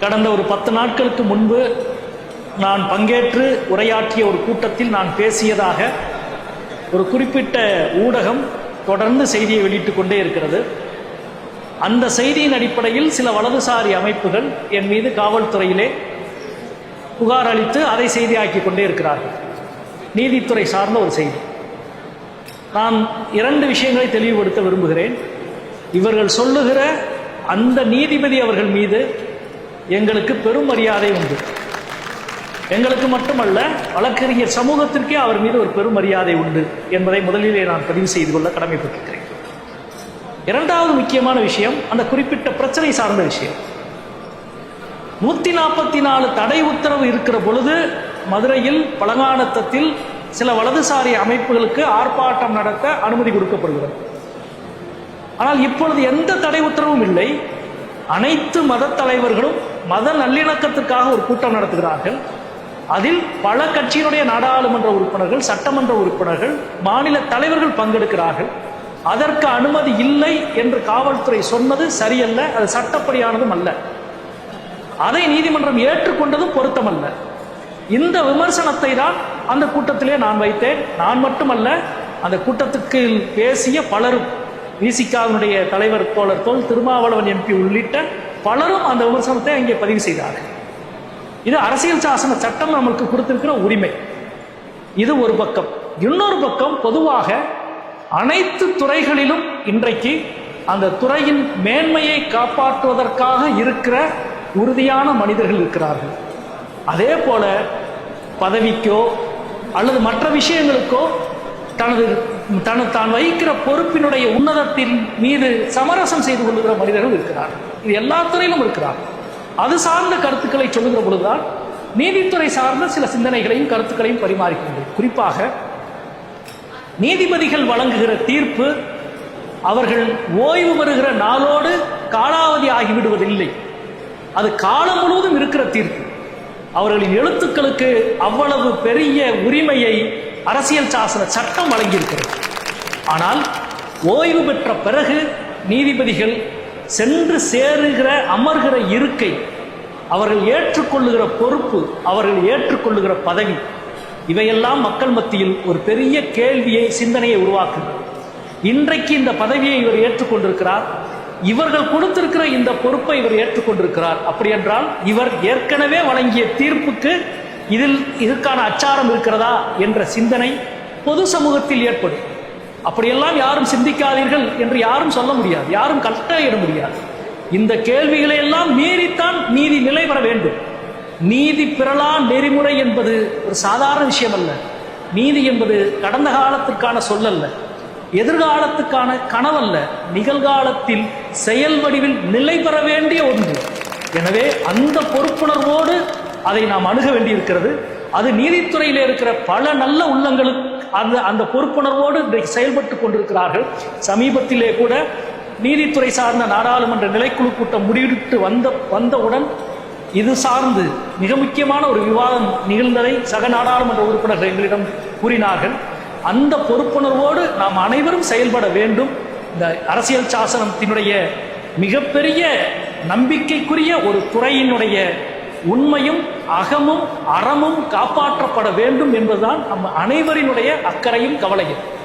கடந்த ஒரு பத்து நாட்களுக்கு முன்பு நான் பங்கேற்று உரையாற்றிய ஒரு கூட்டத்தில் நான் பேசியதாக ஒரு குறிப்பிட்ட ஊடகம் தொடர்ந்து செய்தியை வெளியிட்டுக் கொண்டே இருக்கிறது. அந்த செய்தியின் அடிப்படையில் சில வலதுசாரி அமைப்புகள் என் மீது காவல்துறையிலே புகார் அளித்து அதை செய்தியாக்கி கொண்டே இருக்கிறார்கள். நீதித்துறை சார்ந்த ஒரு செய்தி. நான் இரண்டு விஷயங்களை தெளிவுபடுத்த விரும்புகிறேன். இவர்கள் சொல்லுகிற அந்த நீதிபதி அவர்கள் மீது எங்களுக்கு பெரும் மரியாதை உண்டு. எங்களுக்கு மட்டுமல்ல வழக்கறிஞர் சமூகத்திற்கே அவர் மீது ஒரு பெரும் மரியாதை உண்டு என்பதை முதலிலே நான் பதிவு செய்து கொள்ள கடமைப்பட்டிருக்கிறேன். இரண்டாவது முக்கியமான விஷயம் அந்த குறிப்பிட்ட பிரச்சனை சார்ந்த விஷயம். நூத்தி நாற்பத்தி நாலு தடை உத்தரவு இருக்கிற பொழுது மதுரையில் பழங்கானத்தத்தில் சில வலதுசாரி அமைப்புகளுக்கு ஆர்ப்பாட்டம் நடத்த அனுமதி கொடுக்கப்படுகிறது. ஆனால் இப்பொழுது எந்த தடை உத்தரவும் இல்லை. அனைத்து மத தலைவர்களும் மத நல்லிணக்கத்திற்காக ஒரு கூட்டம் நடத்துகிறார்கள். அதில் பல கட்சியினுடைய நாடாளுமன்ற உறுப்பினர்கள் சட்டமன்ற உறுப்பினர்கள் மாநில தலைவர்கள் பங்கெடுக்கிறார்கள். அதற்கு அனுமதி இல்லை என்று காவல்துறை சொன்னது சரியல்ல அது சட்டப்படியானதும் அல்ல. அதை நீதிமன்றம் ஏற்றுக்கொண்டதும் பொருத்தமல்ல. இந்த விமர்சனத்தை தான் அந்த கூட்டத்திலே நான் வைத்தேன். நான் மட்டுமல்ல அந்த கூட்டத்துக்கு பேசிய பலரும் விசிகாவினுடைய தலைவர் தோழர் தோல் திருமாவளவன் எம்பி உள்ளிட்ட பலரும் அந்த விமர்சனத்தை அங்கே பதிவு செய்தார்கள். இது அரசியல் சாசன சட்டம் நம்மளுக்கு கொடுத்திருக்கிற உரிமை. இது ஒரு பக்கம். இன்னொரு பக்கம் பொதுவாக அனைத்து துறைகளிலும் இன்றைக்கு அந்த துறையின் மேன்மையை காப்பாற்றுவதற்காக இருக்கிற உறுதியான மனிதர்கள் இருக்கிறார்கள். அதே போல பதவிக்கோ அல்லது மற்ற விஷயங்களுக்கோ தனது தனது தான் வகிக்கிற பொறுப்பினுடைய உன்னதத்தின் மீது சமரசம் செய்து கொள்ளுகிற மனிதர்கள் இருக்கிறார்கள் இது எல்லா துறையிலும் இருக்கிறார். அது சார்ந்த கருத்துக்களை சொல்லுகிற பொழுதுதான் நீதித்துறை சார்ந்த சில சிந்தனைகளையும் கருத்துக்களையும் பரிமாறிக்கொண்டது குறிப்பாக நீதிபதிகள் வழங்குகிற தீர்ப்பு அவர்கள் ஓய்வு பெறுகிற நாளோடு காலாவதி ஆகிவிடுவதில்லை. அது காலம் முழுவதும் இருக்கிற தீர்ப்பு. அவர்களின் எழுத்துக்களுக்கு அவ்வளவு பெரிய உரிமையை அரசியல் சாசன சட்டம் வழங்கியிருக்கிறது. ஆனால் ஓய்வு பெற்ற பிறகு நீதிபதிகள் சென்று சேருகிற அமர்கிற இருக்கை அவர்கள் ஏற்றுக்கொள்ளுகிற பொறுப்பு அவர்கள் ஏற்றுக்கொள்ளுகிற பதவி இவையெல்லாம் மக்கள் மத்தியில் ஒரு பெரிய கேள்வியை சிந்தனையை உருவாக்குகிறது. இன்றைக்கு இந்த பதவியை இவர் ஏற்றுக்கொண்டிருக்கிறார். இவர்கள் கொடுத்திருக்கிற இந்த பொறுப்பை இவர் ஏற்றுக்கொண்டிருக்கிறார். அப்படி என்றால் இவர் ஏற்கனவே வழங்கிய தீர்ப்புக்கு இதில் இதற்கான அச்சாரம் இருக்கிறதா என்ற சிந்தனை பொது சமூகத்தில் ஏற்படும். அப்படியெல்லாம் யாரும் சிந்திக்காதீர்கள் என்று யாரும் சொல்ல முடியாது. யாரும் கட்டளையிட முடியாது. இந்த கேள்விகளை எல்லாம் மீறித்தான் நீதி நிலை வர வேண்டும். நீதி பிறலா நெறிமுறை என்பது ஒரு சாதாரண விஷயம் அல்ல நீதி என்பது கடந்த காலத்துக்கான சொல்லல்ல. எதிர்காலத்துக்கான கனவல்ல. நிகழ்காலத்தில் செயல் வடிவில் நிலை பெற வேண்டிய ஒன்று. எனவே அந்த பொறுப்புணர்வோடு அதை நாம் அணுக வேண்டியிருக்கிறது. அது நீதித்துறையில் இருக்கிற பல நல்ல உள்ளங்களுக்கு அந்த அந்த பொறுப்புணர்வோடு இன்றைக்கு செயல்பட்டு கொண்டிருக்கிறார்கள். சமீபத்திலே கூட நீதித்துறை சார்ந்த நாடாளுமன்ற நிலைக்குழு கூட்டம் முடிவிட்டு வந்த வந்தவுடன் இது சார்ந்து மிக முக்கியமான ஒரு விவாதம் நிகழ்ந்ததை சக நாடாளுமன்ற உறுப்பினர்கள் எங்களிடம் கூறினார்கள். அந்த பொறுப்புணர்வோடு நாம் அனைவரும் செயல்பட வேண்டும். இந்த அரசியல் சாசனத்தினுடைய மிகப்பெரிய நம்பிக்கைக்குரிய ஒரு துறையினுடைய உண்மையும் அகமும் அறமும் காப்பாற்றப்பட வேண்டும் என்பதுதான் நம் அனைவரினுடைய அக்கறையும் கவலையும்.